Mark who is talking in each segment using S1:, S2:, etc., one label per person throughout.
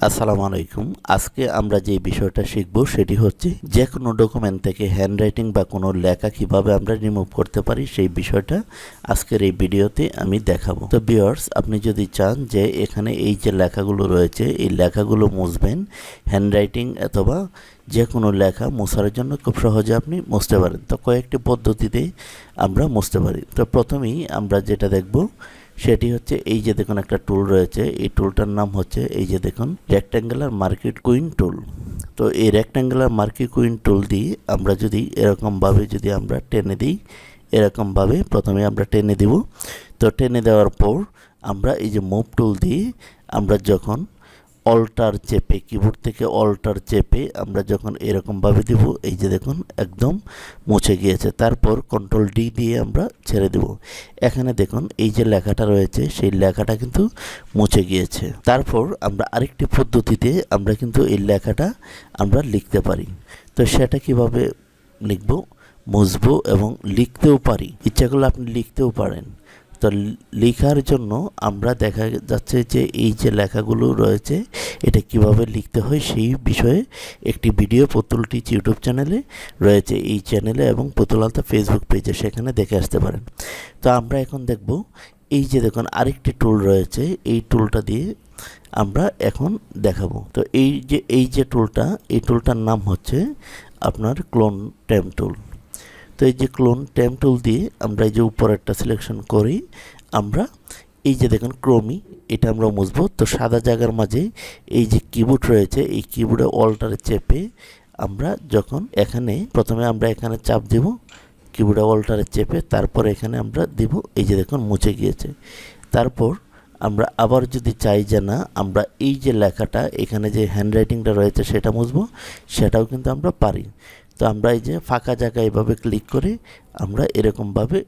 S1: আসসালামু আলাইকুম। আজকে আমরা যে বিষয়টা শিখব সেটি হচ্ছে যে কোনো ডকুমেন্ট থেকে হ্যান্ডরাইটিং বা কোনো লেখা কীভাবে আমরা রিমুভ করতে পারি সেই বিষয়টা আজকের এই ভিডিওতে আমি দেখাবো। তো বিয়ার্স আপনি যদি চান যে এখানে এই যে লেখাগুলো রয়েছে, এই লেখাগুলো মুছবেন হ্যান্ডরাইটিং অথবা যে কোনো লেখা মোছার জন্য খুব সহজে আপনি মুছতে পারেন। তো কয়েকটি পদ্ধতিতে আমরা মুছতে পারি। তো প্রথমেই আমরা যেটা দেখব সেটি হচ্ছে এই যে দেখুন একটা টুল রয়েছে। এই টুলটার নাম হচ্ছে এই যে দেখুন রেক্ট্যাঙ্গুলার মার্কেট কুইন টুল তো এই রেক্ট্যাঙ্গুলার মার্কেট কুইন টুল দিয়ে আমরা যদি এরকমভাবে যদি আমরা টেনে দিই, এরকমভাবে প্রথমে আমরা টেনে দিব। তো টেনে দেওয়ার পর আমরা এই যে মুভ টুল দিয়ে আমরা যখন অল্টার চেপে কিবোর্ড থেকে অল্টার চেপে আমরা যখন এরকমভাবে দিব, এই যে দেখুন, একদম মুছে গিয়েছে। তারপর কন্ট্রোল ডি দিয়ে আমরা ছেড়ে দেব। এখানে দেখুন, এই যে লেখাটা রয়েছে, সেই লেখাটা কিন্তু মুছে গিয়েছে। তারপর আমরা আরেকটি পদ্ধতিতে আমরা কিন্তু এই লেখাটা আমরা লিখতে পারি। তো সেটা কীভাবে লিখব? মুছবো এবং লিখতেও পারি। ইচ্ছা করলে আপনি লিখতেও পারেন। তো লেখার জন্য আমরা দেখা যাচ্ছে যে এই যে লেখাগুলো রয়েছে, এটা কীভাবে লিখতে হয় সেই বিষয়ে একটি ভিডিও পুতুল টিচ ইউটিউব চ্যানেলে রয়েছে এই চ্যানেলে এবং পুতুল আলতা ফেসবুক পেজে, সেখানে দেখে আসতে পারেন। তো আমরা এখন দেখব, এই যে দেখুন আরেকটি টুল রয়েছে, এই টুলটা দিয়ে আমরা এখন দেখাবো। তো এই যে এই যে টুলটা, এই টুলটার নাম হচ্ছে আপনার ক্লোন টেম টুল। তো এই যে ক্লোন টেম টুল দিয়ে আমরা এই যে উপরেরটা সিলেকশন করি, আমরা এই যে দেখুন ক্রোমি এটা আমরা মুছবো। তো সাদা জায়গার মাঝে এই যে কিবোর্ড রয়েছে, এই কিবোর্ডে অল্টারে চেপে আমরা যখন এখানে প্রথমে আমরা এখানে চাপ দেব কিবোর্ডে অল্টারে চেপে তারপর এখানে আমরা দিব, এই যে দেখুন মুছে গিয়েছে। তারপর আমরা আবার যদি চাই যে না, আমরা এই যে লেখাটা, এখানে যে হ্যান্ডরাইটিংটা রয়েছে সেটা মুছবো, সেটাও কিন্তু আমরা পারি। তো আমরা এই যে ফাঁকা জায়গায় এভাবে ক্লিক করে আমরা এরকমভাবে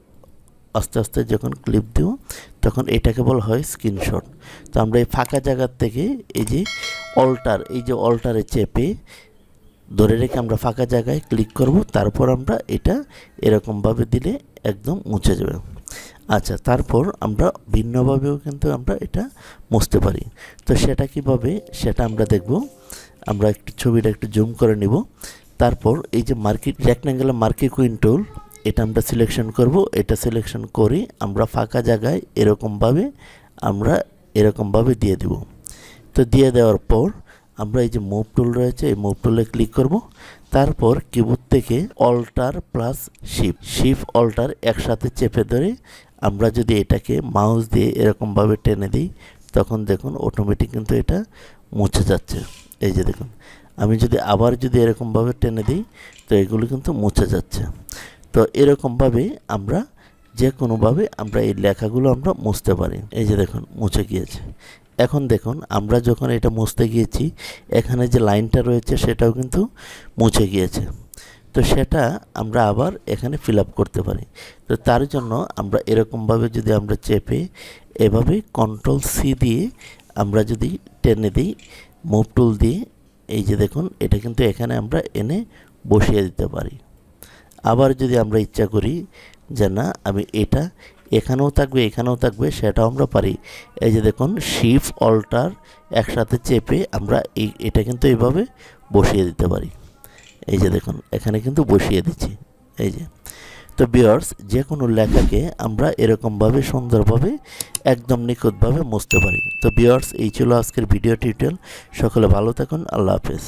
S1: আস্তে আস্তে যখন ক্লিপ দেব, তখন এটাকে বলা হয় স্ক্রিনশট তো আমরা এই ফাঁকা জায়গার থেকে এই যে অল্টার এই যে অল্টারে চেপে ধরে রেখে আমরা ফাঁকা জায়গায় ক্লিক করব, তারপর আমরা এটা এরকমভাবে দিলে একদম মুছে যাবে। আচ্ছা তারপর আমরা ভিন্নভাবেও কিন্তু আমরা এটা মুছতে পারি। তো সেটা কীভাবে? সেটা আমরা দেখব। আমরা একটু ছবিটা একটু জুম করে নিব। তারপর এই যে মার্কেট রেক্ট্যাঙ্গেলের মার্কেট কুইন টুল এটা আমরা সিলেকশন করব। এটা সিলেকশন করে আমরা ফাঁকা জায়গায় এরকমভাবে আমরা এরকমভাবে দিয়ে দেব। তো দিয়ে দেওয়ার পর আমরা এই যে মুভ টুল রয়েছে, এই মুভ টুলে ক্লিক করব। তারপর কিবোর্ড থেকে alter plus ship ship alter একসাথে চেপে ধরে আমরা যদি এটাকে মাউস দিয়ে এরকমভাবে টেনে দিই, তখন দেখুন অটোমেটিক কিন্তু এটা মুছে যাচ্ছে। এই যে দেখুন, আমি যদি আবার যদি এরকমভাবে টেনে দিই, তো এগুলো কিন্তু মুছে যাচ্ছে। তো এরকমভাবে আমরা যে কোনোভাবে আমরা এই লেখাগুলো আমরা মুছতে পারি। এই যে দেখুন, মুছে গিয়েছে। এখন দেখুন, আমরা যখন এটা মুছতে গিয়েছি, এখানে যে লাইনটা রয়েছে সেটাও কিন্তু মুছে গিয়েছে। তো সেটা আমরা আবার এখানে ফিল আপ করতে পারি। তো তার জন্য আমরা এরকমভাবে যদি আমরা চেপে এভাবে কন্ট্রোল সি দিয়ে আমরা যদি টেনে দিই মুভ টুল দিয়ে এই যে দেখুন, এটা কিন্তু এখানে আমরা এনে বসিয়ে দিতে পারি। আবার যদি আমরা ইচ্ছা করি যে না, আমি এটা এখানেও থাকবে এখানেও থাকবে, সেটাও আমরা পারি। এই যে দেখুন শিফ অল্টার একসাথে চেপে আমরা এই, এটা কিন্তু এইভাবে বসিয়ে দিতে পারি। এই যে দেখুন, এখানে কিন্তু বসিয়ে দিচ্ছি। এই যে তো বিয়ার্স যে কোনো লেখাকে আমরা এরকমভাবে সুন্দরভাবে, একদম নিখুঁতভাবে মুছতে পারি। তো বিয়ার্স এই ছিল আজকের ভিডিও টিউটোরিয়াল সকলে ভালো থাকুন, আল্লাহ হাফেজ।